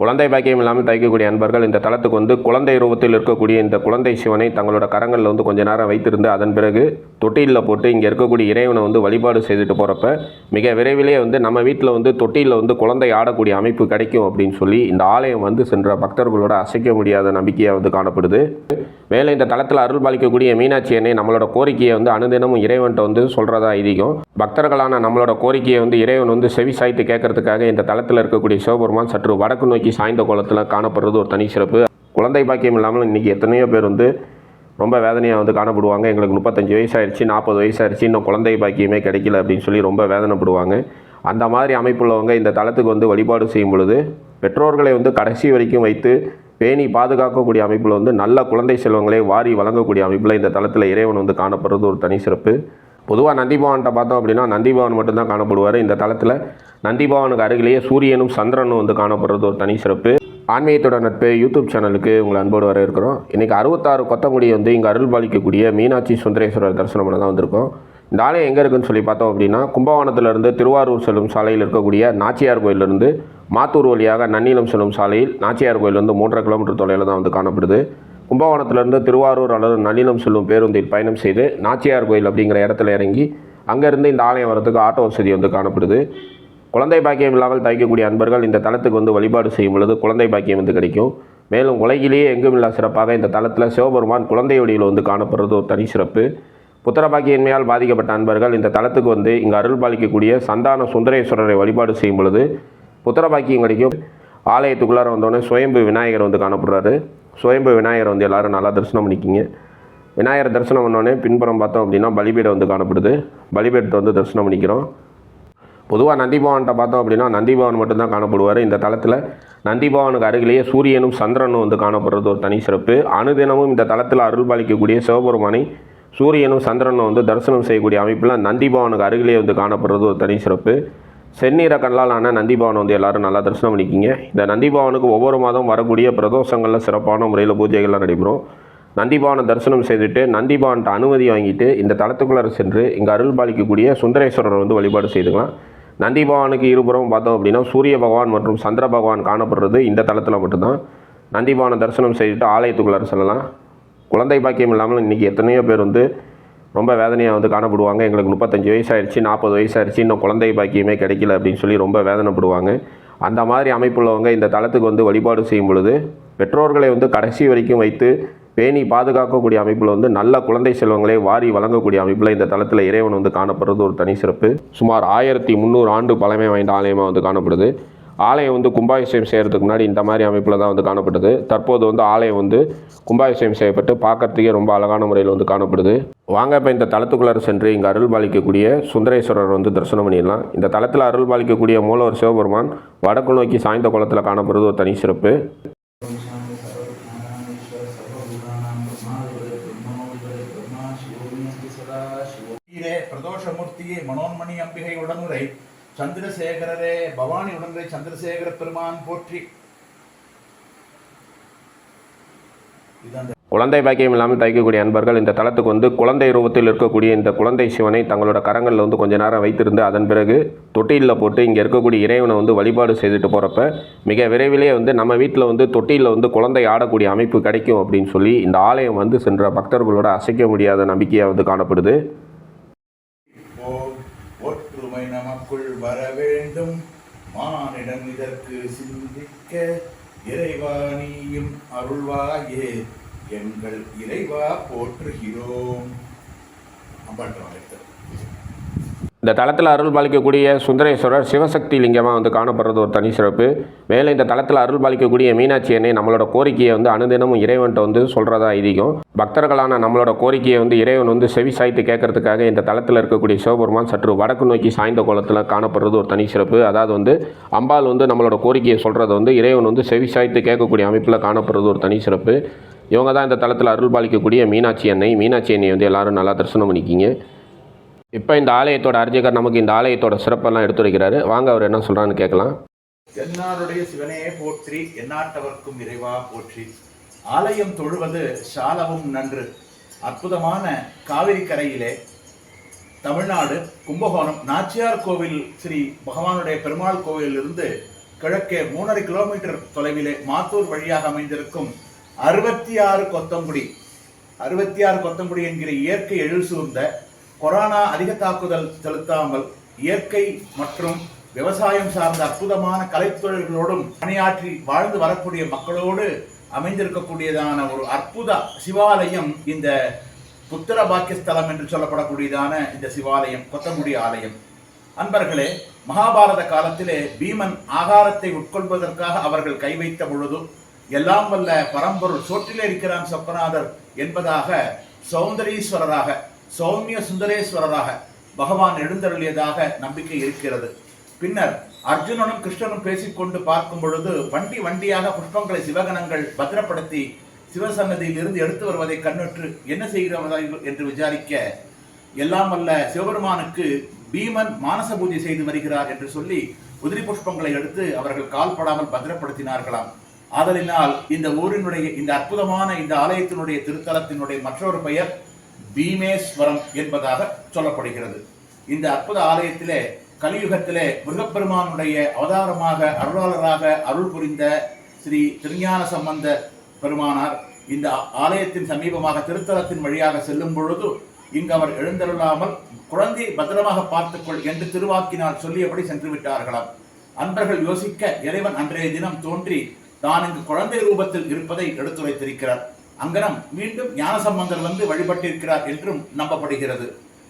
குழந்தை பாக்கியம் இல்லாமல் தைக்கக்கூடிய அன்பர்கள் இந்த தளத்துக்கு வந்து குழந்தை ரூபத்தில் இருக்கக்கூடிய இந்த குழந்தை சிவனை தங்களோட கரங்களில் வந்து கொஞ்ச நேரம் வைத்திருந்து அதன் பிறகு தொட்டிலில் போட்டு இங்கே இருக்கக்கூடிய இறைவனை வந்து வழிபாடு செய்துட்டு போகிறப்ப மிக விரைவிலே வந்து நம்ம வீட்டில் வந்து தொட்டிலில் வந்து குழந்தை ஆடக்கூடிய அமைப்பு கிடைக்கும் அப்படின்னு சொல்லி இந்த ஆலயம் வந்து சென்ற பக்தர்களோட அசைக்க முடியாத நம்பிக்கையாக வந்து காணப்படுது. மேலும் இந்த தளத்தில் அருள் பாலிக்கக்கூடிய மீனாட்சி அன்னை நம்மளோட கோரிக்கையை வந்து அனுதினமும் இறைவன்ட்ட வந்து சொல்கிறதா ஐதீகம். பக்தர்களான நம்மளோட கோரிக்கையை வந்து இறைவன் வந்து செவி சாய்த்து கேட்கறதுக்காக இந்த தளத்தில் இருக்கக்கூடிய சிவபெருமான் சற்று வடக்கு நோக்கி சாய்ந்த கோலத்தில் காணப்படுறது ஒரு தனி சிறப்பு. குழந்தை பாக்கியம் இல்லாமல் இன்றைக்கி எத்தனையோ பேர் வந்து ரொம்ப வேதனையாக வந்து காணப்படுவாங்க. எங்களுக்கு முப்பத்தஞ்சு வயசாகிடுச்சு நாற்பது வயசாயிருச்சு இன்னும் குழந்தை பாக்கியமே கிடைக்கல அப்படின்னு சொல்லி ரொம்ப வேதனைப்படுவாங்க. அந்த மாதிரி அமைப்புள்ளவங்க இந்த தளத்துக்கு வந்து வழிபாடு செய்யும் பொழுது பெற்றோர்களை வந்து கடைசி வரைக்கும் வைத்து பேணி பாதுகாக்கக்கூடிய அமைப்பில் வந்து நல்ல குழந்தை செல்வங்களை வாரி வழங்கக்கூடிய அமைப்பில் இந்த தளத்தில் இறைவன் வந்து காணப்படுறது ஒரு தனி சிறப்பு. பொதுவாக நந்திபவன்கிட்ட பார்த்தோம் அப்படின்னா நந்திபவன் மட்டும்தான் காணப்படுவார். இந்த தளத்தில் நந்திபவனுக்கு அருகிலேயே சூரியனும் சந்திரனும் வந்து காணப்படுறது ஒரு தனி சிறப்பு. ஆன்மீகத்தோட நட்பு யூடியூப் சேனலுக்கு உங்களை அன்போடு வர இருக்கிறோம் இன்றைக்கி அறுபத்தாறு கொத்தங்குடி வந்து இங்கே அருள் பாலிக்கக்கூடிய மீனாட்சி சுந்தரேஸ்வரர் தரிசனம் பண்ண தான் வந்திருக்கோம். இந்த ஆலயம் எங்கே இருக்குன்னு சொல்லி பார்த்தோம் அப்படின்னா கும்பகோணத்திலிருந்து திருவாரூர் செல்லும் சாலையில் இருக்கக்கூடிய நாச்சியார் கோயிலிருந்து மாத்தூர் வழியாக நன்னிலம் செல்லும் சாலையில் நாச்சியார் கோயிலிருந்து மூன்றரை கிலோமீட்டர் தொலைவில் தான் வந்து காணப்படுது. கும்பகோணத்திலிருந்து திருவாரூர் அல்லது நன்னிலம் செல்லும் பேருந்தில் பயணம் செய்து நாச்சியார் கோயில் அப்படிங்கிற இடத்துல இறங்கி அங்கேருந்து இந்த ஆலயம் வரதுக்கு ஆட்டோ வசதி வந்து காணப்படுது. குழந்தை பாக்கியம் இல்லாமல் தைக்கக்கூடிய அன்பர்கள் இந்த தளத்துக்கு வந்து வழிபாடு செய்யும் பொழுது குழந்தை பாக்கியம் வந்து கிடைக்கும். மேலும் உலகிலேயே எங்கும் இல்லா சிறப்பாக இந்த தளத்தில் சிவபெருமான் குழந்தை வடிவில் வந்து காணப்படுறது ஒரு தனி சிறப்பு. புத்திரபாக்கியின்மையால் பாதிக்கப்பட்ட அன்பர்கள் இந்த தளத்துக்கு வந்து இங்கே அருள் பாலிக்கக்கூடிய சந்தான சுந்தரேஸ்வரரை வழிபாடு செய்யும் பொழுது புத்திரபாக்கியம் கிடைக்கும். ஆலயத்துக்குள்ளார வந்தோடனே சுயம்பு விநாயகர் வந்து காணப்படுறாரு. சுயம்பு விநாயகர் வந்து எல்லாரும் நல்லா தரிசனம் பண்ணிக்கிங்க. விநாயகர் தரிசனம் பண்ணோடனே பின்புறம் பார்த்தோம் அப்படின்னா பலிபீடம் வந்து காணப்படுது. பலிபீடத்தை வந்து தரிசனம் பண்ணிக்கிறோம். பொதுவாக நந்திபவன்கிட்ட பார்த்தோம் அப்படின்னா நந்திபவன் மட்டும்தான் காணப்படுவார். இந்த தளத்தில் நந்திபவனுக்கு அருகிலேயே சூரியனும் சந்திரனும் வந்து காணப்படுறது ஒரு தனி சிறப்பு. அனுதினமும் இந்த தளத்தில் அருள் பாலிக்கக்கூடிய சிவபெருமானை சூரியனும் சந்திரனும் வந்து தரிசனம் செய்யக்கூடிய அமைப்பில் நந்திபவனுக்கு அருகிலே வந்து காணப்படுறது ஒரு தனி சிறப்பு. செந்நிற கல்லாலான நந்திபவன் வந்து எல்லாரும் நல்லா தரிசனம் பண்ணிக்கிங்க. இந்த நந்திபவனுக்கு ஒவ்வொரு மாதம் வரக்கூடிய பிரதோஷங்களில் சிறப்பான முறையில் பூஜைகள்லாம் நடைபெறும். நந்திபவனை தரிசனம் செய்துட்டு நந்திபவன்கிட்ட அனுமதி வாங்கிட்டு இந்த தளத்துக்குள்ளார சென்று இங்கே அருள் பாலிக்கக்கூடிய சுந்தரேஸ்வரர் வந்து வழிபாடு செய்துக்கலாம். நந்திபவனுக்கு இருபுறம் பார்த்தோம் அப்படின்னா சூரிய பகவான் மற்றும் சந்திர பகவான் காணப்படுறது இந்த தளத்தில் மட்டும்தான். நந்திபவனை தரிசனம் செய்துட்டு ஆலயத்துக்குள்ளார செல்லலாம். குழந்தை பாக்கியம் இல்லாமல் இன்றைக்கி எத்தனையோ பேர் வந்து ரொம்ப வேதனையாக வந்து காணப்படுவாங்க. எங்களுக்கு முப்பத்தஞ்சு வயசாயிருச்சு நாற்பது வயசாயிருச்சு இன்னும் குழந்தை பாக்கியமே கிடைக்கல அப்படின்னு சொல்லி ரொம்ப வேதனைப்படுவாங்க. அந்த மாதிரி அமைப்புள்ளவங்க இந்த தளத்துக்கு வந்து வழிபாடு செய்யும் பொழுது பெற்றோர்களை வந்து கடைசி வரைக்கும் வைத்து பேணி பாதுகாக்கக்கூடிய அமைப்பில் வந்து நல்ல குழந்தை செல்வங்களை வாரி வழங்கக்கூடிய அமைப்பில் இந்த தளத்தில் இறைவன் வந்து காணப்படுறது ஒரு தனி சிறப்பு. சுமார் ஆயிரத்தி முந்நூறு ஆண்டு பழமை வாய்ந்த ஆலயமாக வந்து காணப்படுது. ஆலயம் வந்து கும்பாபிஷேகம் செய்கிறதுக்கு முன்னாடி இந்த மாதிரி அமைப்பில் தான் வந்து காணப்பட்டது. தற்போது வந்து ஆலயம் வந்து கும்பாபிஷேகம் செய்யப்பட்டு பார்க்கறதுக்கே ரொம்ப அழகான முறையில் வந்து காணப்படுது. வாங்க இப்போ இந்த தளத்துக்குள்ளார சென்று இங்கே அருள் பாலிக்கக்கூடிய சுந்தரேஸ்வரர் வந்து தரிசனம் பண்ணிடலாம். இந்த தளத்தில் அருள் பாலிக்கக்கூடிய மூலவர் சிவபெருமான் வடக்கு நோக்கி சாய்ந்த குளத்தில் காணப்படுறது ஒரு தனி சிறப்பு. பிரதோஷமூர்த்தியை மனோன்மணி அம்பிகை உடனுரை சந்திரசேகரரே பவானி உடனுரை சந்திரசேகர பெருமான் போற்றி. குழந்தை பாக்கியம் இல்லாமல் தைக்கக்கூடிய அன்பர்கள் இந்த தளத்துக்கு வந்து குழந்தை ரூபத்தில் இருக்கக்கூடிய இந்த குழந்தை சிவனை தங்களோட கரங்களில் வந்து கொஞ்ச நேரம் வைத்திருந்து அதன் பிறகு தொட்டிலில் போட்டு இங்கே இருக்கக்கூடிய இறைவனை வந்து வழிபாடு செய்துட்டு போகிறப்ப மிக விரைவிலே வந்து நம்ம வீட்டில் வந்து தொட்டிலில் வந்து குழந்தை ஆடக்கூடிய அமைப்பு கிடைக்கும் அப்படின்னு சொல்லி இந்த ஆலயம் வந்து சென்ற பக்தர்களோட அசைக்க முடியாத நம்பிக்கையாக வந்து காணப்படுது போல் ஒற்றுமை நமக்குள் வர வேண்டும் மானிடம் இதற்கு சிந்திக்க இறைவா நீயும் அருள்வாயே. எங்கள் இறைவா போற்றுகிறோம். அம்பாட்டம் வைத்தது இந்த தளத்தில் அருள் பாலிக்கக்கூடிய சுந்தரேஸ்வரர் சிவசக்தி லிங்கமாக வந்து காணப்படுறது ஒரு தனி சிறப்பு. மேலும் இந்த தளத்தில் அருள் பாலிக்கக்கூடிய மீனாட்சி அன்னை நம்மளோட கோரிக்கையை வந்து அனுதினமும் இறைவன்கிட்ட வந்து சொல்கிறதா ஐதீகம். பக்தர்களான நம்மளோட கோரிக்கையை வந்து இறைவன் வந்து செவி சாய்த்து கேட்கறதுக்காக இந்த தளத்தில் இருக்கக்கூடிய சிவபெருமான் சற்று வடக்கு நோக்கி சாய்ந்த கோலத்தில் காணப்படுறது ஒரு தனி சிறப்பு. அதாவது வந்து அம்பாள் வந்து நம்மளோட கோரிக்கையை சொல்கிறது வந்து இறைவன் வந்து செவி சாய்த்து கேட்கக்கூடிய அமைப்பில் காணப்படுறது ஒரு தனி சிறப்பு. இவங்க தான் இந்த தளத்தில் அருள் பாலிக்கக்கூடிய மீனாட்சி அன்னை மீனாட்சி அன்னை வந்து எல்லாரும் நல்லா தரிசனம் பண்ணிக்கிங்க. இப்போ இந்த ஆலயத்தோட அர்ஜகர் நமக்கு இந்த ஆலயத்தோட சிறப்பெல்லாம் எடுத்துரைக்கிறாரு வாங்க அவர் என்ன சொல்கிறான்னு கேட்கலாம். என்னாருடைய சிவனையே போற்றி எந்நாட்டவர்க்கும் இறைவா போற்றி. ஆலயம் தொழுவது சாலவும் நன்று. அற்புதமான காவிரி கரையிலே தமிழ்நாடு கும்பகோணம் நாச்சியார் கோவில் ஸ்ரீ பகவானுடைய பெருமாள் கோவிலிலிருந்து கிழக்கே மூணரை கிலோமீட்டர் தொலைவிலே மாத்தூர் வழியாக அமைந்திருக்கும் அறுபத்தி ஆறு கொத்தங்குடி அறுபத்தி ஆறு கொத்தங்குடி என்கிற இயற்கை எழுசூர்ந்த சூழ்ந்த கொரோனா அதிக தாக்குதல் செலுத்தாமல் இயற்கை மற்றும் விவசாயம் சார்ந்த அற்புதமான கலைத்தொழில்களோடும் பணியாற்றி வாழ்ந்து வரக்கூடிய மக்களோடு அமைந்திருக்கக்கூடியதான ஒரு அற்புத சிவாலயம் இந்த புத்திர பாக்கியஸ்தலம் என்று சொல்லப்படக்கூடியதான இந்த சிவாலயம் கொத்தங்குடி ஆலயம். அன்பர்களே மகாபாரத காலத்திலே பீமன் ஆகாரத்தை உட்கொள்வதற்காக அவர்கள் கை வைத்த பொழுதும் எல்லாம் வல்ல பரம்பொருள் சோற்றிலே இருக்கிறான் சொப்பநாதர் என்பதாக சௌந்தரீஸ்வரராக சௌமிய சுந்தரேஸ்வரராக பகவான் எழுந்தருளியதாக நம்பிக்கை இருக்கிறது. பின்னர் அர்ஜுனனும் கிருஷ்ணனும் பேசிக்கொண்டு பார்க்கும் பொழுது வண்டி வண்டியாக புஷ்பங்களை சிவகணங்கள் பத்திரப்படுத்தி சிவசன்னதியில் இருந்து எடுத்து வருவதை கண்ணுற்று என்ன செய்கிறவர்கள் என்று விசாரிக்க எல்லாம் அல்ல சிவபெருமானுக்கு பீமன் மானச பூஜை செய்து வருகிறார் என்று சொல்லி உதிரி புஷ்பங்களை எடுத்து அவர்கள் கால்படாமல் பத்திரப்படுத்தினார்களாம். ஆதலினால் இந்த ஊரினுடைய இந்த அற்புதமான இந்த ஆலயத்தினுடைய திருத்தலத்தினுடைய மற்றொரு பெயர் பீமேஸ்வரம் என்பதாக சொல்லப்படுகிறது. இந்த அற்புத ஆலயத்திலே கலியுகத்திலே முருகப்பெருமானுடைய அவதாரமாக அருளாளராக அருள் புரிந்த ஸ்ரீ திருஞான சம்பந்த பெருமானார் இந்த ஆலயத்தின் சமீபமாக திருத்தலத்தின் வழியாக செல்லும் பொழுது இங்கு அவர் எழுந்தருளாமல் குழந்தை பத்திரமாக பார்த்துக்கொள் என்று திருவாக்கினால் சொல்லியபடி சென்று விட்டார்களாம். அன்பர்கள் யோசிக்க இறைவன் அன்றைய தினம் தோன்றி தான் இங்கு குழந்தை ரூபத்தில் இருப்பதை எடுத்துரைத்திருக்கிறார். அங்கனம் மீண்டும் ஞானசம்பந்தர் வந்து வழிபட்டிருக்கிறார் என்றும் நம்பப்படுகிறது.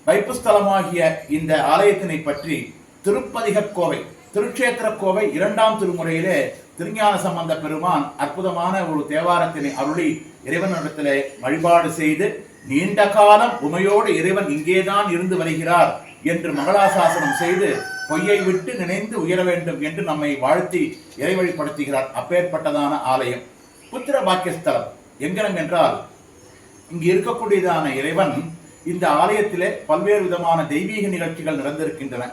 வைப்புஸ்தலமாகிய இந்த ஆலயத்தினை பற்றி திருப்பதிக கோவை திருக்ஷேத்திர கோவை இரண்டாம் திருமுறையிலே திருஞான சம்பந்த பெருமான் அற்புதமான ஒரு தேவாரத்தினை அருளி இறைவனிடத்திலே வழிபாடு செய்து நீண்ட காலம் உமையோடு இறைவன் இங்கேதான் இருந்து வருகிறார் என்று மங்களாசாசனம் செய்து பொய்யை விட்டு நினைந்து உயர வேண்டும் என்று நம்மை வாழ்த்தி இறைவழிப்படுத்துகிறார் அப்பேற்பட்டதான ஆலயம். புத்திர பாக்கியஸ்தலம் எங்கனம் என்றால் இங்கு இருக்கக்கூடியதான இறைவன் இந்த ஆலயத்திலே பல்வேறு விதமான தெய்வீக நிகழ்ச்சிகள் நடந்திருக்கின்றன.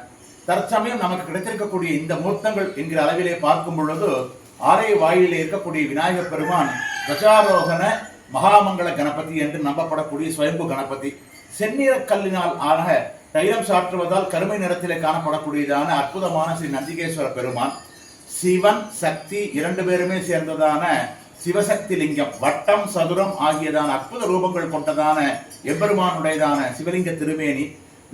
தற்சமயம் நமக்கு கிடைத்திருக்கக்கூடிய இந்த மூர்த்தங்கள் என்கிற அளவிலே பார்க்கும் பொழுது ஆலய வாயிலே இருக்கக்கூடிய விநாயகர் பெருமான் கஜாரோகண மகாமங்கள கணபதி என்று நம்பப்படக்கூடிய சுயம்பு கணபதி. செந்நிற கல்லினால் ஆக தைலம் சாற்றுவதால் கருமை நிறத்திலே காணப்படக்கூடியதான அற்புதமான ஸ்ரீ நந்திகேஸ்வர பெருமான். சிவன் சக்தி இரண்டு பேருமே சேர்ந்ததான சிவசக்தி லிங்கம். வட்டம் சதுரம் ஆகியதான அற்புத ரூபங்கள் கொண்டதான எம்பெருமானுடையதான சிவலிங்க திருமேனி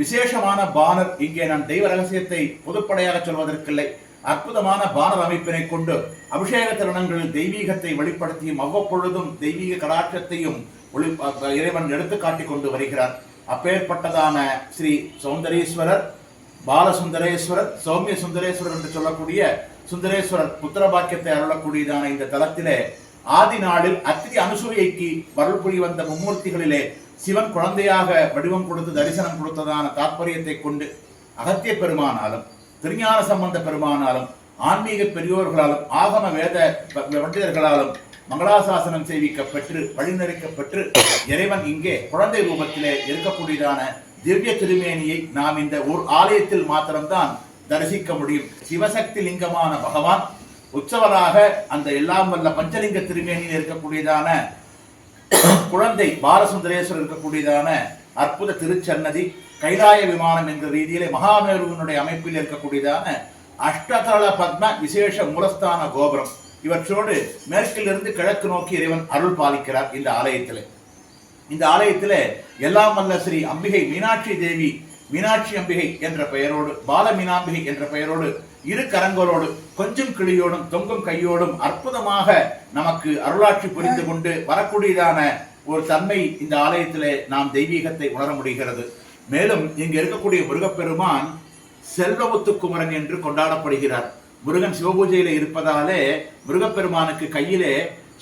விசேஷமான பானர் இங்கே நான் தெய்வ ரகசியத்தை பொதுப்படையாக சொல்வதற்கில்லை. அற்புதமான பானர் அமைப்பினை கொண்டு அபிஷேக தருணங்களில் தெய்வீகத்தை வெளிப்படுத்தியும் அவ்வப்பொழுதும் தெய்வீக கடாட்சத்தையும் ஒளி இறைவன் எடுத்து காட்டிக் கொண்டு வருகிறார். அப்பேற்பட்டதான ஸ்ரீ சௌந்தரேஸ்வரர் பாலசுந்தரேஸ்வரர் சௌமிய சுந்தரேஸ்வரர் என்று சொல்லக்கூடிய சுந்தரேஸ்வரர் புத்திர பாக்கியத்தை அருளக்கூடியதான இந்த தளத்திலே ஆதி நாளில் அத்திரி அனுசூயைக்கு வரல் புரி வந்த மும்மூர்த்திகளிலே சிவன் குழந்தையாக வடிவம் கொடுத்து தரிசனம் கொடுத்ததான தாற்பயத்தை கொண்டு அகத்திய பெருமானாலும் திருஞான சம்பந்த பெருமானாலும் ஆன்மீக பெரியோர்களாலும் ஆகம வேத பண்டிதர்களாலும் மங்களாசாசனம் செய்விக்கப்பெற்று வழிநறிக்கப்பெற்று இறைவன் இங்கே குழந்தை ரூபத்திலே இருக்கக்கூடியதான திவ்ய திருமேனியை நாம் இந்த ஒரு ஆலயத்தில் மாத்திரம்தான் தரிசிக்க முடியும். சிவசக்தி லிங்கமான பகவான் உற்சவராக அந்த எல்லாம் வல்ல பஞ்சலிங்க திருமேனியில் இருக்கக்கூடியதான குழந்தை பாலசுந்தரேஸ்வரர் இருக்கக்கூடியதான அற்புத திருச்சன்னதி கைலாய விமானம் என்ற ரீதியிலே மகாமேருவனுடைய அமைப்பில் இருக்கக்கூடியதான அஷ்டதள பத்ம விசேஷ மூலஸ்தான கோபுரம். இவற்றோடு மேற்கிலிருந்து கிழக்கு நோக்கி இறைவன் அருள் பாலிக்கிறார் இந்த ஆலயத்தில். இந்த ஆலயத்தில் எல்லாம் வல்ல ஸ்ரீ அம்பிகை மீனாட்சி தேவி மீனாட்சி அம்பிகை என்ற பெயரோடு பால மீனாம்பிகை என்ற பெயரோடு இரு கரங்களோடு கொஞ்சம் கிளியோடும் தொங்கும் கையோடும் அற்புதமாக நமக்கு அருளாட்சி புரிந்து கொண்டு வரக்கூடியதான ஒரு தன்மை இந்த ஆலயத்திலே நாம் தெய்வீகத்தை உணர முடிகிறது. மேலும் இங்கு இருக்கக்கூடிய முருகப்பெருமான் செல்வமுத்துக்குமரன் என்று கொண்டாடப்படுகிறார். முருகன் சிவபூஜையில இருப்பதாலே முருகப்பெருமானுக்கு கையிலே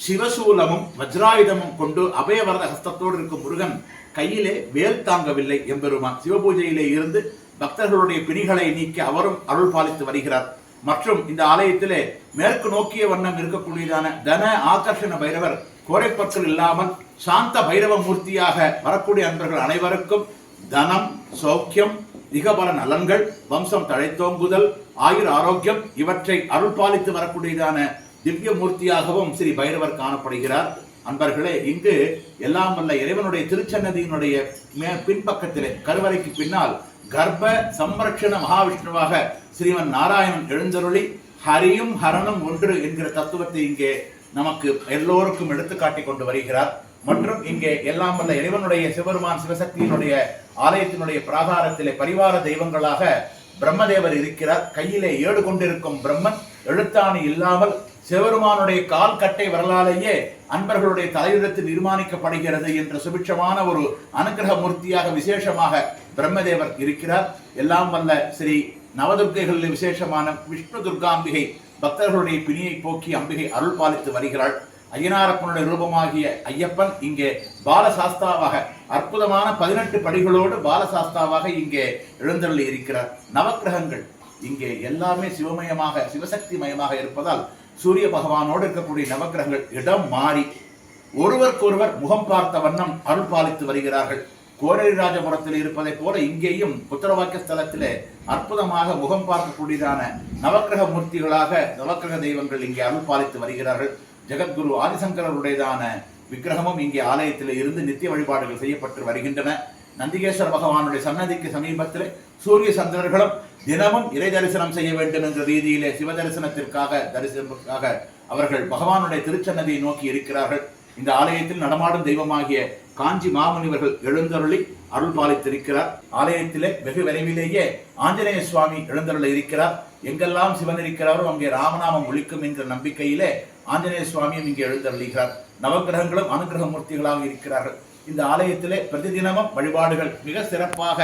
சிவசூலமும் வஜ்ராயுதமும் கொண்டு அபயவரத ஹஸ்தத்தோடு இருக்கும் முருகன் கையிலே வேல் தாங்கவில்லை எம்பெருமான் சிவபூஜையிலே இருந்து பக்தர்களுடைய பிணிகளை நீக்கி அவரும் அருள் பாலித்து வருகிறார். மற்றும் இந்த ஆலயத்திலே மேற்கு நோக்கிய வண்ணம் இருக்கக்கூடியதான தன ஆகர்ஷண பைரவர் கோரைப்பற்கள் இல்லாமல் சாந்த பைரவ மூர்த்தியாக வரக்கூடிய அன்பர்கள் அனைவருக்கும் தனம் சௌக்கியம் திகபல நலன்கள் வம்சம் தழைத்தோங்குதல் ஆயுர் ஆரோக்கியம் இவற்றை அருள் பாலித்து வரக்கூடியதான திவ்ய மூர்த்தியாகவும் ஸ்ரீ பைரவர் காணப்படுகிறார். அன்பர்களே இங்கு எல்லாம் வல்ல இறைவனுடைய திருச்சன்னதியினுடைய மே பின்பக்கத்திலே கருவறைக்கு பின்னால் கர்ப்ப சம்ரட்சண மகாவிஷ்ணுவாக ஸ்ரீமன் நாராயணன் எழுந்தருளி ஹரியும் ஹரனும் ஒன்று என்கிற தத்துவத்தை இங்கே நமக்கு எல்லோருக்கும் எடுத்துக்காட்டி கொண்டு வருகிறார். மற்றும் இங்கே எல்லாம் வல்ல இறைவனுடைய சிவருமான் சிவசக்தியினுடைய ஆலயத்தினுடைய பிராகாரத்திலே பரிவார தெய்வங்களாக பிரம்மதேவர் இருக்கிறார். கையிலே ஏடு கொண்டிருக்கும் பிரம்மன் எழுத்தாணி இல்லாமல் சிவபெருமானுடைய கால் கட்டை வரலாலேயே அன்பர்களுடைய தலையிடத்தில் நிர்மாணிக்கப்படுகிறது என்ற சுபிட்சமான ஒரு அனுகிரக மூர்த்தியாக விசேஷமாக பிரம்மதேவர் இருக்கிறார். எல்லாம் வல்ல ஸ்ரீ நவதுர்க்கைகளில் விசேஷமான விஷ்ணு துர்காம்பிகை பக்தர்களுடைய பிணியை போக்கி அம்பிகை அருள் பாலித்து வருகிறாள். ஐயனாரப்பனுடைய ரூபமாகிய ஐயப்பன் இங்கே பாலசாஸ்தாவாக அற்புதமான பதினெட்டு படிகளோடு பாலசாஸ்தாவாக இங்கே எழுந்தருளி இருக்கிறார். நவக்கிரகங்கள் இங்கே எல்லாமே சிவமயமாக சிவசக்தி மயமாக இருப்பதால் சூரிய பகவானோடு இருக்கக்கூடிய நவக்கிரகங்கள் இடம் மாறி ஒருவருக்கொருவர் முகம் பார்த்த வண்ணம் அருள் பாலித்து வருகிறார்கள். கோரரிராஜபுரத்தில் இருப்பதைப் போல இங்கேயும் புத்திரவாக்கிய ஸ்தலத்திலே அற்புதமாக முகம் பார்க்கக்கூடியதான நவக்கிரக மூர்த்திகளாக நவக்கிரக தெய்வங்கள் இங்கே அருள் பாலித்து வருகிறார்கள். ஜெகத்குரு ஆதிசங்கரருடையதான விக்கிரகமும் இங்கே ஆலயத்தில் இருந்து நித்திய வழிபாடுகள் செய்யப்பட்டு வருகின்றன. நந்திகேஸ்வர பகவானுடைய சன்னதிக்கு சமீபத்தில் சூரிய சந்திரர்களும் தினமும் இறை தரிசனம் செய்ய வேண்டும் என்ற ரீதியிலே சிவ தரிசனத்திற்காக தரிசனத்திற்காக அவர்கள் பகவானுடைய திருச்சன்னதியை நோக்கி இருக்கிறார்கள். இந்த ஆலயத்தில் நடமாடும் தெய்வமாகிய காஞ்சி மாமுனிவர்கள் எழுந்தருளி அருள் பாலித்திருக்கிறார். ஆலயத்திலே வெகு விரைவிலேயே ஆஞ்சநேய சுவாமி எழுந்தருள இருக்கிறார். எங்கெல்லாம் சிவன் இருக்கிறாரோ அங்கே ராமநாமம் ஒழிக்கும் என்ற நம்பிக்கையிலே ஆஞ்சநேய சுவாமியும் இங்கே எழுந்தருளிகிறார். நவக்கிரகங்களும் அனுகிரக மூர்த்திகளாக இருக்கிறார்கள். இந்த ஆலயத்திலே பிரதிதினமும் வழிபாடுகள் மிக சிறப்பாக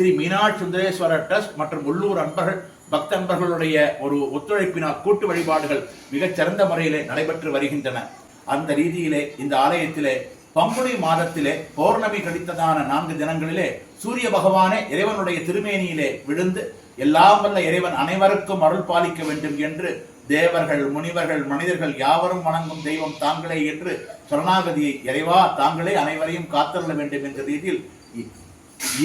ஸ்ரீ மீனாட்சி சுந்தரேஸ்வரர் ட்ரஸ்ட் மற்றும் உள்ளூர் அன்பர்கள் பக்த அன்பர்களுடைய ஒரு ஒத்துழைப்பினால் கூட்டு வழிபாடுகள் மிகச் சிறந்த முறையிலே நடைபெற்று வருகின்றன. அந்த ரீதியிலே இந்த ஆலயத்திலே பங்குனி மாதத்திலே பௌர்ணமி கடித்ததான நான்கு தினங்களிலே சூரிய பகவானே இறைவனுடைய திருமேனியிலே விழுந்து எல்லாம் வல்ல இறைவன் அனைவருக்கும் அருள் பாலிக்க வேண்டும் என்று தேவர்கள் முனிவர்கள் மனிதர்கள் யாவரும் வணங்கும் தெய்வம் தாங்களே என்று சரணாகதியை இறைவா தாங்களே அனைவரையும் காத்தருள வேண்டும் என்ற ரீதியில்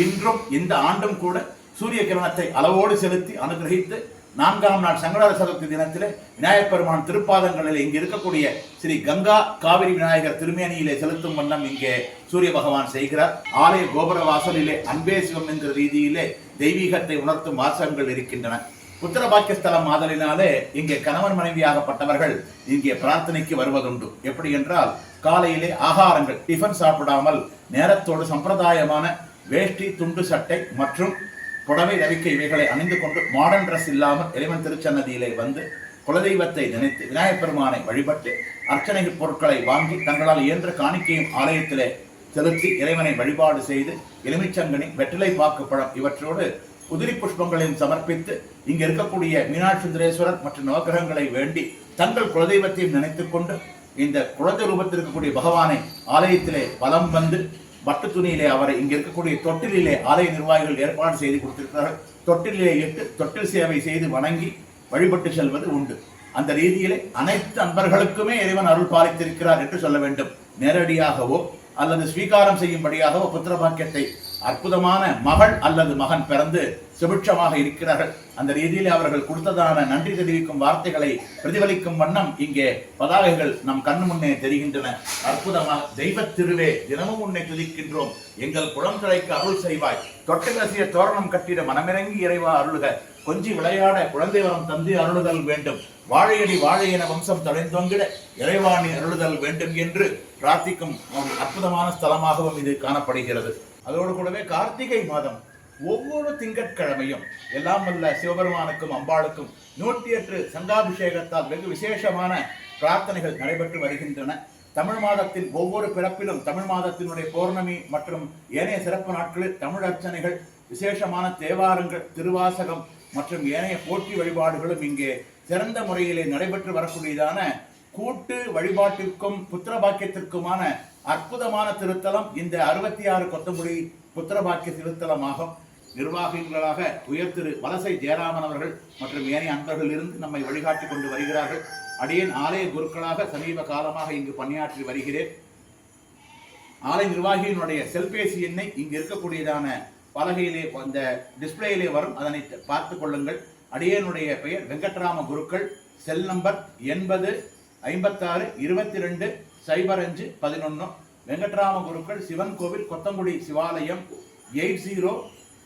இன்றும் இந்த ஆண்டும் கூட சூரிய கிரணத்தை அளவோடு செலுத்தி அனுகிரகித்து நான்காம் நாள் சங்கடர சதுர்த்தி தினத்திலே விநாயகப் பெருமான் திருப்பாதங்களில் இங்கு இருக்கக்கூடிய ஸ்ரீ கங்கா காவிரி விநாயகர் திருமேனியிலே செலுத்தும் வண்ணம் இங்கே சூரிய பகவான் செய்கிறார். ஆலய கோபுர வாசலிலே அன்பே சிவம் என்கிற ரீதியிலே தெய்வீகத்தை உணர்த்தும் வாசகங்கள் இருக்கின்றன. புத்திர பாக்கியஸ்தலம் ஆதலினாலே இங்கே கணவன் மனைவியாகப்பட்டவர்கள் இங்கே பிரார்த்தனைக்கு வருவதுண்டு. எப்படி என்றால் காலையிலே ஆகாரங்கள் டிஃபன் சாப்பிடாமல் நேரத்தோடு சம்பிரதாயமான வேஷ்டி துண்டு சட்டை மற்றும் புடவை ரவிக்கை இவைகளை அணிந்து கொண்டு மாடர்ன் ட்ரெஸ் இல்லாமல் இறைவன் திருச்சன்னதியிலே வந்து குலதெய்வத்தை நினைத்து விநாயகப் பெருமானை வழிபட்டு அர்ச்சனை பொருட்களை வாங்கி தங்களால் இயன்ற காணிக்கையும் ஆலயத்திலே செலுத்தி இறைவனை வழிபாடு செய்து எலுமிச்சங்கனி வெற்றிலை பாக்குப்பழம் இவற்றோடு உதிரி புஷ்பங்களையும் சமர்ப்பித்து இங்கு இருக்கக்கூடிய மீனாட்சி சுந்தரேஸ்வரர் மற்றும் நவகிரகங்களை வேண்டி தங்கள் குலதெய்வத்தையும் நினைத்துக்கொண்டு இந்த குழந்தை ரூபத்தில் இருக்கக்கூடிய பகவானை ஆலயத்திலே பலம் வந்து பட்டு துணியிலே அவரை இங்கே இருக்கக்கூடிய தொட்டிலே ஆலய நிர்வாகிகள் ஏற்பாடு செய்து கொடுத்திருக்கிறார்கள். தொட்டிலே இட்டு தொட்டில் சேவை செய்து வணங்கி வழிபட்டு செல்வது உண்டு. அந்த ரீதியிலே அனைத்து அன்பர்களுக்குமே இறைவன் அருள் பாலித்திருக்கிறார் என்று சொல்ல வேண்டும். நேரடியாகவோ அல்லது ஸ்வீகாரம் செய்யும்படியாகவோ புத்திர பாக்கியத்தை அற்புதமான மகள் அல்லது மகன் பிறந்து சுபிட்சமாக இருக்கிறார்கள். அந்த ரீதியிலே அவர்கள் கொடுத்ததான நன்றி தெரிவிக்கும் வார்த்தைகளை பிரதிபலிக்கும் வண்ணம் இங்கே பதாகைகள் நம் கண்ணு முன்னே தெரிகின்றன. அற்புதமாக தெய்வத் திருவே தினமும் உன்னை துதிக்கின்றோம். எங்கள் குளம் கிளைக்கு அருள் செய்வாய். தொட்டகசிய தோரணம் கட்டிட மனமிறங்கி இறைவா அருளுக. கொஞ்சி விளையாட குழந்தை வரம் தந்து அருளுதல் வேண்டும். வாழையடி வாழை என வம்சம் தடைந்தொங்கிட இறைவாணி அருளுதல் வேண்டும் என்று பிரார்த்திக்கும் அற்புதமான ஸ்தலமாகவும் இது காணப்படுகிறது. அதோடு கூடவே கார்த்திகை மாதம். ஒவ்வொரு திங்கட்கிழமையும் எல்லாம் வல்ல சிவபெருமானுக்கும் அம்பாளுக்கும் நூற்றி எட்டு சங்காபிஷேகத்தால் வெகு விசேஷமான பிரார்த்தனைகள் நடைபெற்று வருகின்றன. தமிழ் மாதத்தின் ஒவ்வொரு பிறப்பிலும் தமிழ் மாதத்தினுடைய பௌர்ணமி மற்றும் ஏனைய சிறப்பு நாட்களில் தமிழ் அர்ச்சனைகள் விசேஷமான தேவாரங்கள் திருவாசகம் மற்றும் ஏனைய போட்டி வழிபாடுகளும் இங்கே சிறந்த முறையிலே நடைபெற்று வரக்கூடியதான கூட்டு வழிபாட்டிற்கும் புத்திர பாக்கியத்திற்குமான அற்புதமான திருத்தலம் இந்த அறுபத்தி ஆறு கொத்தமுடி புத்திரபாக்கிய திருத்தலமாகும். நிர்வாகிகளாக உயர் திரு வலசை ஜெயராமன் அவர்கள் மற்றும் ஏனைய அன்பர்கள் இருந்து நம்மை வழிகாட்டி கொண்டு வருகிறார்கள். அடியேன் ஆலய குருக்களாக சமீப காலமாக இங்கு பணியாற்றி வருகிறேன். ஆலை நிர்வாகியினுடைய செல்பேசி எண்ணை இங்கு இருக்கக்கூடியதான பலகையிலே அந்த டிஸ்பிளேயிலே வரும். அதனை பார்த்து கொள்ளுங்கள். அடியேனுடைய பெயர் வெங்கட்ராம குருக்கள். செல் நம்பர் எண்பது ஐம்பத்தாறு இருபத்தி ரெண்டு சைபர் அஞ்சு பதினொன்று வெங்கட்ராம குருக்கள் சிவன் கோவில் கொத்தங்குடி சிவாலயம் eight zero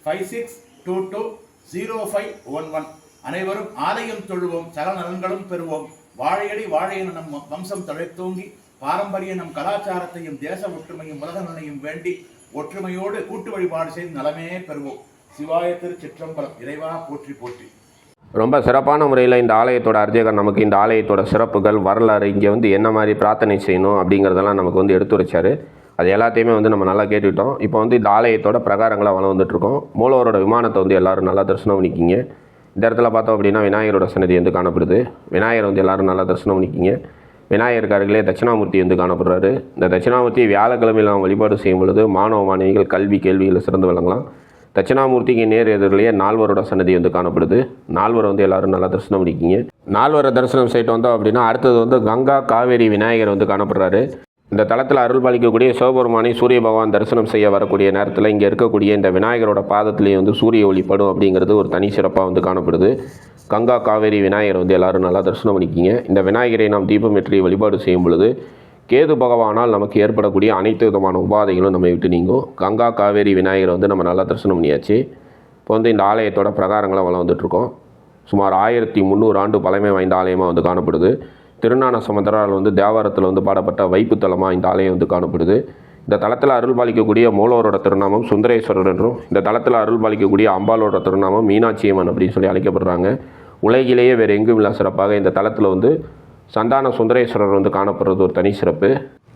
five six two two zero five one one. அனைவரும் ஆலயம் தொழுவோம் சகல நலன்களும் பெறுவோம். வாழையடி வாழையன நம் வம்சம் தழைத்தோங்கி பாரம்பரிய நம் கலாச்சாரத்தையும் தேச ஒற்றுமையும் உலக நலனையும் வேண்டி ஒற்றுமையோடு கூட்டு வழிபாடு செய்து நலமே பெறுவோம். சிவாய திருச்சிற்றம்பலம் இறைவா போற்றி போற்றி. ரொம்ப சிறப்பான முறையில் இந்த ஆலயத்தோட அர்ச்சகர் நமக்கு இந்த ஆலயத்தோட சிறப்புகள் வரலாறு இங்கே வந்து என்ன மாதிரி பிரார்த்தனை செய்யணும் அப்படிங்கிறதெல்லாம் நமக்கு வந்து எடுத்துரைச்சார். அது எல்லாத்தையுமே வந்து நம்ம நல்லா கேட்டுக்கிட்டோம் இப்போ வந்து இந்த ஆலயத்தோட பிரகாரங்களாக வளம் வந்துட்டுருக்கோம். மூலவரோட விமானத்தை வந்து எல்லாரும் நல்லா தரிசனம் பண்ணிக்கிங்க. இந்த இடத்துல பார்த்தோம் அப்படின்னா விநாயகரோட சன்னதி வந்து காணப்படுது. விநாயகர் வந்து எல்லாரும் நல்லா தரிசனம் பண்ணிக்கிங்க. விநாயகருக்கு அருகிலே தட்சிணாமூர்த்தி வந்து காணப்படுறாரு. இந்த தட்சிணாமூர்த்தி வியாழக்கிழமையில் நாம் வழிபாடு செய்யும் பொழுது மாணவ மாணவிகள் கல்வி கேள்வியில் சிறந்து விளங்கலாம். தட்சிணாமூர்த்திக்கு நேர் எதிரிலேயே நால்வரோட சன்னதி வந்து காணப்படுது. நால்வரை வந்து எல்லாரும் நல்லா தரிசனம் பண்ணிக்கிங்க நால்வரை தரிசனம் செய்யிட்டு வந்தோம் அப்படின்னா அடுத்தது வந்து கங்கா காவேரி விநாயகர் வந்து காணப்படுறாரு. இந்த தளத்தில் அருள் பாலிக்கக்கூடிய சிவபெருமானை சூரிய பகவான் தரிசனம் செய்ய வரக்கூடிய நேரத்தில் இங்கே இருக்கக்கூடிய இந்த விநாயகரோட பாதத்திலேயே வந்து சூரிய ஒளிப்படும் அப்படிங்கிறது ஒரு தனி சிறப்பாக வந்து காணப்படுது. கங்கா காவேரி விநாயகர் வந்து எல்லாரும் நல்லா தரிசனம் பண்ணிக்கிங்க இந்த விநாயகரை நாம் தீபம் ஏற்றி வழிபாடு செய்யும் பொழுது கேது பகவானால் நமக்கு ஏற்படக்கூடிய அனைத்து விதமான உபாதைகளும் நம்ம விட்டு நீங்கும். கங்கா காவேரி விநாயகரை வந்து நம்ம நல்லா தரிசனம் பண்ணியாச்சு. இப்போ வந்து இந்த ஆலயத்தோட பிரகாரங்களை வளம் வந்துட்ருக்கோம் சுமார் ஆயிரத்தி முந்நூறு ஆண்டு பழமை வாய்ந்த ஆலயமாக வந்து காணப்படுது. திருநான சமுத்திரால் வந்து தேவாரத்தில் வந்து பாடப்பட்ட வைப்புத்தலமாக இந்த ஆலயம் வந்து காணப்படுது. இந்த தளத்தில் அருள் பாலிக்கக்கூடிய மூலவரோட திருநாமம் சுந்தரேஸ்வரர் என்றும் இந்த தளத்தில் அருள் பாலிக்கக்கூடிய அம்பாலோட திருநாமம் மீனாட்சியம்மன் அப்படின்னு சொல்லி அழைக்கப்படுறாங்க. உலகிலேயே வேறு எங்கும் இல்லை சிறப்பாக இந்த தளத்தில் வந்து சந்தான சுந்தரேஸ்வரர் வந்து காணப்படுறது ஒரு தனி சிறப்பு.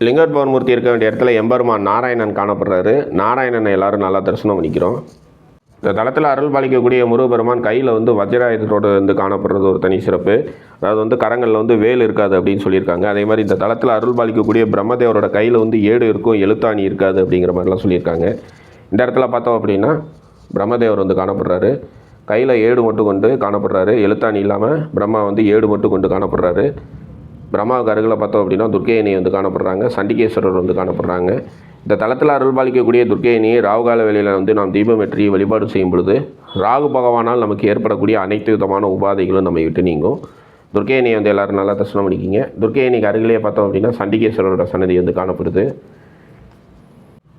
லிங்கட் பவன்மூர்த்தி இருக்க வேண்டிய இடத்துல எம்பெருமான் நாராயணன் காணப்படுறாரு. நாராயணனை எல்லாரும் நல்லா தரிசனம் பண்ணிக்கிறோம். இந்த தளத்தில் அருள் பாலிக்கக்கூடிய முருகபெருமான் கையில் வந்து வஜ்ராயுதத்தோடு வந்து காணப்படுறது ஒரு தனி சிறப்பு. அதாவது வந்து கரங்களில் வந்து வேல் இருக்காது அப்படின்னு சொல்லியிருக்காங்க. அதே மாதிரி இந்த தளத்தில் அருள் பாலிக்கக்கூடிய பிரம்மதேவரோட கையில் வந்து ஏடு இருக்கும் எழுத்தாணி இருக்காது அப்படிங்கிற மாதிரிலாம் சொல்லியிருக்காங்க. இந்த இடத்துல பார்த்தோம் அப்படின்னா பிரம்மதேவர் வந்து காணப்படுறாரு. கையில் ஏடு மட்டும் கொண்டு காணப்படுறாரு. எழுத்தாணி இல்லாமல் பிரம்மா வந்து ஏடு மட்டும் கொண்டு காணப்படுறாரு. பிரம்மாவுக்கு அருகில் பார்த்தோம் அப்படின்னா துர்க்கையணி வந்து காணப்படுறாங்க சண்டிகேஸ்வரர் வந்து காணப்படுறாங்க. இந்த தளத்தில் அருள் பாலிக்கக்கூடிய துர்க்கையணியை ராகுகால வேலையில் வந்து நாம் தீபம் வெற்றி வழிபாடு செய்யும் பொழுது ராகு பகவானால் நமக்கு ஏற்படக்கூடிய அனைத்து விதமான உபாதைகளும் நம்மை விட்டு நீங்கும். துர்க்கையணியை வந்து எல்லோரும் நல்லா தரிசனம் பண்ணிக்கிங்க. துர்க்கையணிக்கு அருகிலேயே பார்த்தோம் அப்படின்னா சண்டிகேஸ்வரரோட சன்னதி வந்து காணப்படுது.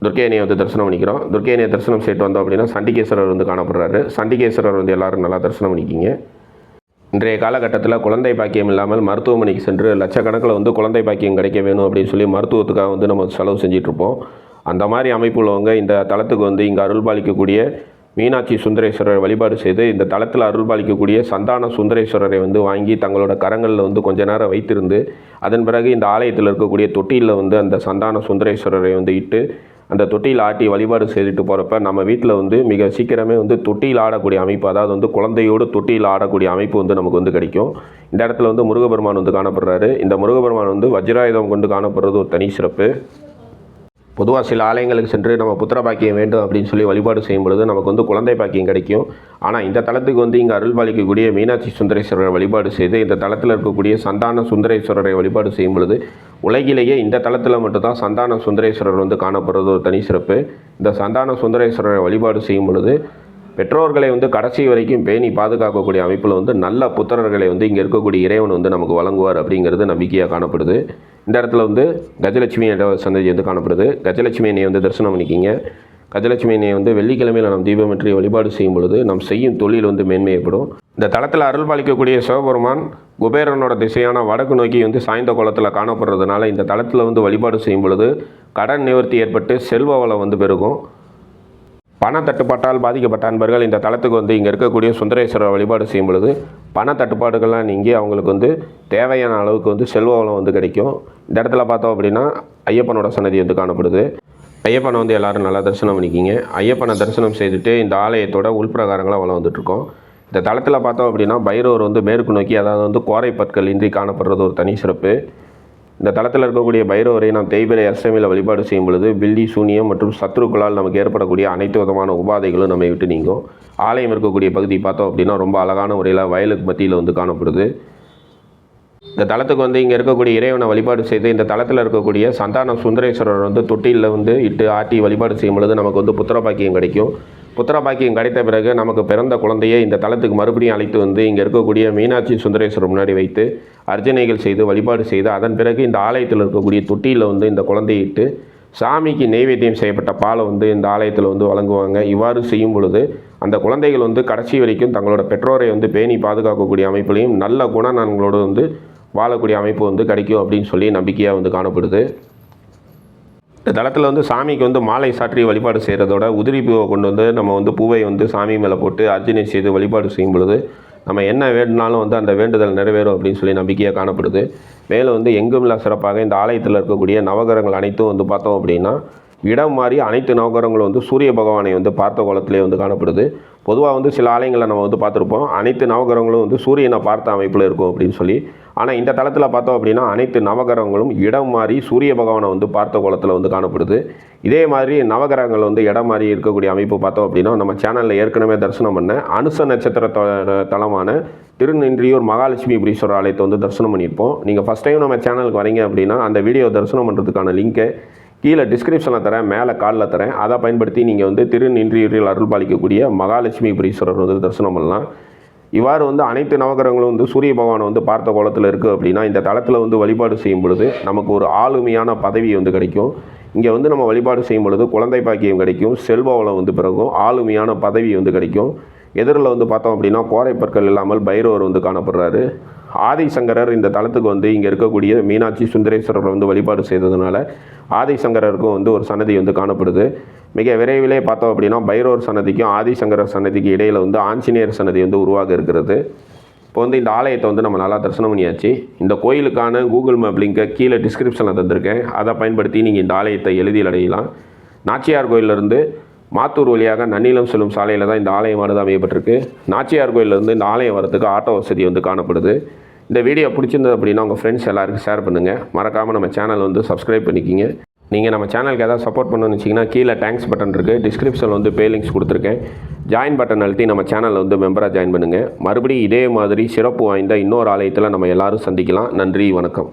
துர்க்கையணியை வந்து தரிசனம் பண்ணிக்கிறோம். துர்க்கையணியை தரிசனம் செய்துட்டு வந்தோம் அப்படின்னா சண்டிகேஸ்வரர் வந்து காணப்படுறாரு. சண்டிகேஸ்வரர் வந்து எல்லாரும் நல்லா தரிசனம் பண்ணிக்கிங்க. இன்றைய காலகட்டத்தில் குழந்தை பாக்கியம் இல்லாமல் மருத்துவமனைக்கு சென்று லட்சக்கணக்கில் வந்து குழந்தை பாக்கியம் கிடைக்க வேணும் அப்படின்னு சொல்லி மருத்துவத்துக்காக வந்து நம்ம செலவு செஞ்சிட்ருப்போம். அந்த மாதிரி அமைப்பு உள்ளவங்க இந்த தளத்துக்கு வந்து இங்கே அருள் பாலிக்கக்கூடிய மீனாட்சி சுந்தரேஸ்வரரை வழிபாடு செய்து இந்த தளத்தில் அருள் பாலிக்கக்கூடிய சந்தான சுந்தரேஸ்வரரை வந்து வாங்கி தங்களோட கரங்களில் வந்து கொஞ்ச நேரம் வைத்திருந்து அதன் பிறகு இந்த ஆலயத்தில் இருக்கக்கூடிய தொட்டியில் வந்து அந்த சந்தான சுந்தரேஸ்வரரை வந்து இட்டு அந்த தொட்டியில் ஆட்டி வழிபாடு செய்துட்டு போகிறப்ப நம்ம வீட்டில் வந்து மிக சீக்கிரமே வந்து தொட்டியில் ஆடக்கூடிய அமைப்பு அதாவது வந்து குழந்தையோடு தொட்டியில் ஆடக்கூடிய அமைப்பு வந்து நமக்கு வந்து கிடைக்கும். இந்த இடத்துல வந்து முருகபெருமான் வந்து காணப்படுறாரு. இந்த முருகபெருமான் வந்து வஜ்ராயுதம் கொண்டு காணப்படுறது ஒரு தனி சிறப்பு. பொதுவாக சில ஆலயங்களுக்கு சென்று நம்ம புத்திர பாக்கியம் வேண்டும் அப்படின்னு சொல்லி வழிபாடு செய்யும் பொழுது நமக்கு வந்து குழந்தை பாக்கியம் கிடைக்கும். ஆனால் இந்த தளத்துக்கு வந்து இங்கே அருள் பாலிக்கக்கூடிய மீனாட்சி சுந்தரேஸ்வரரை வழிபாடு செய்து இந்த தளத்தில் இருக்கக்கூடிய சந்தான சுந்தரேஸ்வரரை வழிபாடு செய்யும் பொழுது உலகிலேயே இந்த தளத்தில் மட்டும்தான் சந்தான சுந்தரேஸ்வரர் வந்து காணப்படுறது ஒரு தனி சிறப்பு. இந்த சந்தான சுந்தரேஸ்வரரை வழிபாடு செய்யும் பொழுது பெற்றோர்களை வந்து கடைசி வரைக்கும் பேணி பாதுகாக்கக்கூடிய அமைப்பில் வந்து நல்ல புத்திரர்களை வந்து இங்கே இருக்கக்கூடிய இறைவன் வந்து நமக்கு வழங்குவார் அப்படிங்கிறது நம்பிக்கையாக காணப்படுது. இந்த இடத்துல வந்து கஜலட்சுமி என்ற சந்ததி வந்து காணப்படுது? கஜலட்சுமி அன்னையை வந்து தரிசனம் பண்ணிக்கிங்க. கஜலட்சுமி அன்னையை வந்து வெள்ளிக்கிழமையில் நாம் தீபமற்றி வழிபாடு செய்யும் பொழுது நாம் செய்யும் தொழில் வந்து மேன்மை ஏற்படும் இந்த தளத்தில் அருள் பாலிக்கக்கூடிய சிவபெருமான் குபேரனோட திசையான வடக்கு நோக்கி வந்து சாய்ந்த குளத்தில் காணப்படுறதுனால இந்த தளத்தில் வந்து வழிபாடு செய்யும் பொழுது கடன் நிவர்த்தி ஏற்பட்டு செல்வ வளம் வந்து பெருகும். பணத்தட்டுப்பாட்டால் பாதிக்கப்பட்ட அன்பர்கள் இந்த தளத்துக்கு வந்து இங்கே இருக்கக்கூடிய சுந்தரேஸ்வரர் வழிபாடு செய்யும் பொழுது பண தட்டுப்பாடுகள்லாம் நீங்கி அவங்களுக்கு வந்து தேவையான அளவுக்கு வந்து செல்வ வளம் வந்து கிடைக்கும். இந்த இடத்துல பார்த்தோம் அப்படின்னா ஐயப்பனோட சன்னதி வந்து காணப்படுது. ஐயப்பனை வந்து எல்லாரும் நல்லா தரிசனம் பண்ணிக்கிங்க. ஐயப்பனை தரிசனம் செய்துட்டு இந்த ஆலயத்தோட உள்பிரகாரங்களாக வளம் வந்துட்ருக்கோம் இந்த தளத்தில் பார்த்தோம் அப்படின்னா பைரவர் வந்து மேற்கு நோக்கி அதாவது வந்து கோரை பற்கள் இன்றி காணப்படுறது ஒரு தனி சிறப்பு. இந்த தளத்தில் இருக்கக்கூடிய பைரவரை நாம் தேய்பிரை அஷ்டமியில் வழிபாடு செய்யும் பொழுது பில்லி சூனியம் மற்றும் சத்ருக்களால் நமக்கு ஏற்படக்கூடிய அனைத்து விதமான உபாதைகளும் நம்மை விட்டு நீங்கும். ஆலயம் இருக்கக்கூடிய பகுதி பார்த்தோம் அப்படின்னா ரொம்ப அழகான முறையில் வயலுக்கு மத்தியில் வந்து காணப்படுது. இந்த தளத்துக்கு வந்து இங்கே இருக்கக்கூடிய இறைவனை வழிபாடு செய்து இந்த தளத்தில் இருக்கக்கூடிய சந்தான சுந்தரேஸ்வரர் வந்து தொட்டியில் வந்து இட்டு ஆட்டி வழிபாடு செய்யும் பொழுது நமக்கு வந்து புத்திர பாக்கியம் கிடைக்கும். புத்திர பாக்கியம் கிடைத்த பிறகு நமக்கு பிறந்த குழந்தையை இந்த தளத்துக்கு மறுபடியும் அழைத்து வந்து இங்கே இருக்கக்கூடிய மீனாட்சி சுந்தரேஸ்வரர் முன்னாடி வைத்து அர்ச்சனைகள் செய்து வழிபாடு செய்து அதன் பிறகு இந்த ஆலயத்தில் இருக்கக்கூடிய தொட்டியில் வந்து இந்த குழந்தையிட்டு சாமிக்கு நெய்வேத்தியம் செய்யப்பட்ட பாலை வந்து இந்த ஆலயத்தில் வந்து வழங்குவாங்க. இவ்வாறு செய்யும் பொழுது அந்த குழந்தைகள் வந்து கடைசி வரைக்கும் தங்களோட பெற்றோரை வந்து பேணி பாதுகாக்கக்கூடிய அமைப்புலையும் நல்ல குணநலன்களோடு வந்து வாழக்கூடிய அமைப்பு வந்து கிடைக்கும் அப்படின்னு சொல்லி நம்பிக்கையாக வந்து காணப்படுது. இந்த தளத்தில் வந்து சாமிக்கு வந்து மாலை சாற்றி வழிபாடு செய்கிறதோட உதிரி பூவை கொண்டு வந்து நம்ம வந்து பூவை வந்து சாமி மேலே போட்டு அர்ச்சனை செய்து வழிபாடு செய்யும் பொழுது நம்ம என்ன வேண்டுனாலும் வந்து அந்த வேண்டுதல் நிறைவேறும் அப்படின்னு சொல்லி நம்பிக்கையாக காணப்படுது. மேலும் வந்து எங்குமில்லா சிறப்பாக இந்த ஆலயத்தில் இருக்கக்கூடிய நவகிரகங்கள் அனைத்தும் வந்து பார்த்தோம் அப்படின்னா இடம் மாறி அனைத்து நவகிரகங்களும் வந்து சூரிய பகவானை வந்து பார்த்த கோலத்திலே வந்து காணப்படுது. பொதுவாக வந்து சில ஆலயங்களை நம்ம வந்து பார்த்துருப்போம். அனைத்து நவகிரகங்களும் வந்து சூரியனை பார்த்த அமைப்பில் இருக்கும் அப்படின்னு சொல்லி. ஆனால் இந்த தளத்தில் பார்த்தோம் அப்படின்னா அனைத்து நவகிரகங்களும் இடம் மாறி சூரிய பகவானை வந்து பார்த்த கோலத்தில் வந்து காணப்படுது. இதே மாதிரி நவகிரகங்கள் வந்து இடம் மாறி இருக்கக்கூடிய அமைப்பு பார்த்தோம் அப்படின்னா நம்ம சேனலில் ஏற்கனவே தரிசனம் பண்ண அனுச நட்சத்திர த- தலமான திருநின்றியூர் மகாலட்சுமி புரீஸ்வரர் ஆலயத்தை வந்து தரிசனம் பண்ணியிருப்போம். நீங்கள் ஃபஸ்ட் டைம் நம்ம சேனலுக்கு வரீங்க அப்படின்னா அந்த வீடியோ தரிசனம் பண்ணுறதுக்கான லிங்க்கை கீழே டிஸ்கிரிப்ஷனில் தரேன் மேலே காலில் தரேன். அதை பயன்படுத்தி நீங்கள் வந்து திருநின்றியூரில் அருள் பாலிக்கக்கூடிய மகாலட்சுமி புரீஸ்வரர் வந்து தரிசனம் பண்ணலாம். இவ்வாறு வந்து அனைத்து நவகிரகங்களும் வந்து சூரிய பகவான் வந்து பார்த்த கோலத்தில் இருக்குது அப்படின்னா இந்த தளத்தில் வந்து வழிபாடு செய்யும் பொழுது நமக்கு ஒரு ஆளுமையான பதவி வந்து கிடைக்கும். இங்கே வந்து நம்ம வழிபாடு செய்யும் பொழுது குழந்தை பாக்கியம் கிடைக்கும் செல்வ வளம் வந்து பிறகும் ஆளுமையான பதவி வந்து கிடைக்கும். எதிரில் வந்து பார்த்தோம் அப்படின்னா கோரை பற்கள் இல்லாமல் பைரவர் வந்து காணப்படுறாரு. ஆதிசங்கரர் இந்த தளத்துக்கு வந்து இங்கே இருக்கக்கூடிய மீனாட்சி சுந்தரேஸ்வரர் வந்து வழிபாடு செய்ததுனால ஆதிசங்கரருக்கும் வந்து ஒரு சன்னதி வந்து காணப்படுது. மிக விரைவிலே பார்த்தோம் அப்படின்னா பைரவர் சன்னதிக்கும் ஆதிசங்கரர் சன்னதிக்கு இடையில் வந்து ஆஞ்சநேயர் சன்னதி வந்து உருவாக இருக்கிறது. இப்போ வந்து இந்த ஆலயத்தை வந்து நம்ம நல்லா தரிசனம் பண்ணியாச்சு. இந்த கோயிலுக்கான கூகுள் மேப் லிங்கை கீழே டிஸ்கிரிப்ஷனில் தந்திருக்கேன். அதை பயன்படுத்தி நீங்கள் இந்த ஆலயத்தை எழுதியில் அடையலாம். நாச்சியார் கோயிலிருந்து மாத்தூர் வழியாக நன்னிலம் செல்லும் சாலையில் தான் இந்த ஆலயமானது அமையப்பட்டிருக்கு. நாச்சியார் கோயிலிருந்து இந்த ஆலயம் வரதுக்கு ஆட்டோ வசதி வந்து காணப்படுது. இந்த வீடியோ பிடிச்சிருந்தது அப்படின்னா உங்கள் ஃப்ரெண்ட்ஸ் எல்லாருக்கும் ஷேர் பண்ணுங்கள் மறக்காமல் நம்ம சேனல் வந்து சப்ஸ்கிரைப் பண்ணிக்கிங்க. நீங்கள் நம்ம சேனலுக்கு ஏதாவது சப்போர்ட் பண்ணணும்னு வச்சிங்கன்னா கீழே தேங்க்ஸ் பட்டன் இருக்குது டிஸ்கிரிப்ஷனில் வந்து பே லிங்க்ஸ் கொடுத்துருக்கேன். ஜாயின் பட்டன் அழுத்தி நம்ம சேனலில் வந்து மெம்பராக ஜாயின் பண்ணுங்கள் மறுபடியும் இதே மாதிரி சிறப்பு வாய்ந்த இன்னொரு ஆலயத்தில் நம்ம எல்லோரும் சந்திக்கலாம். நன்றி வணக்கம்.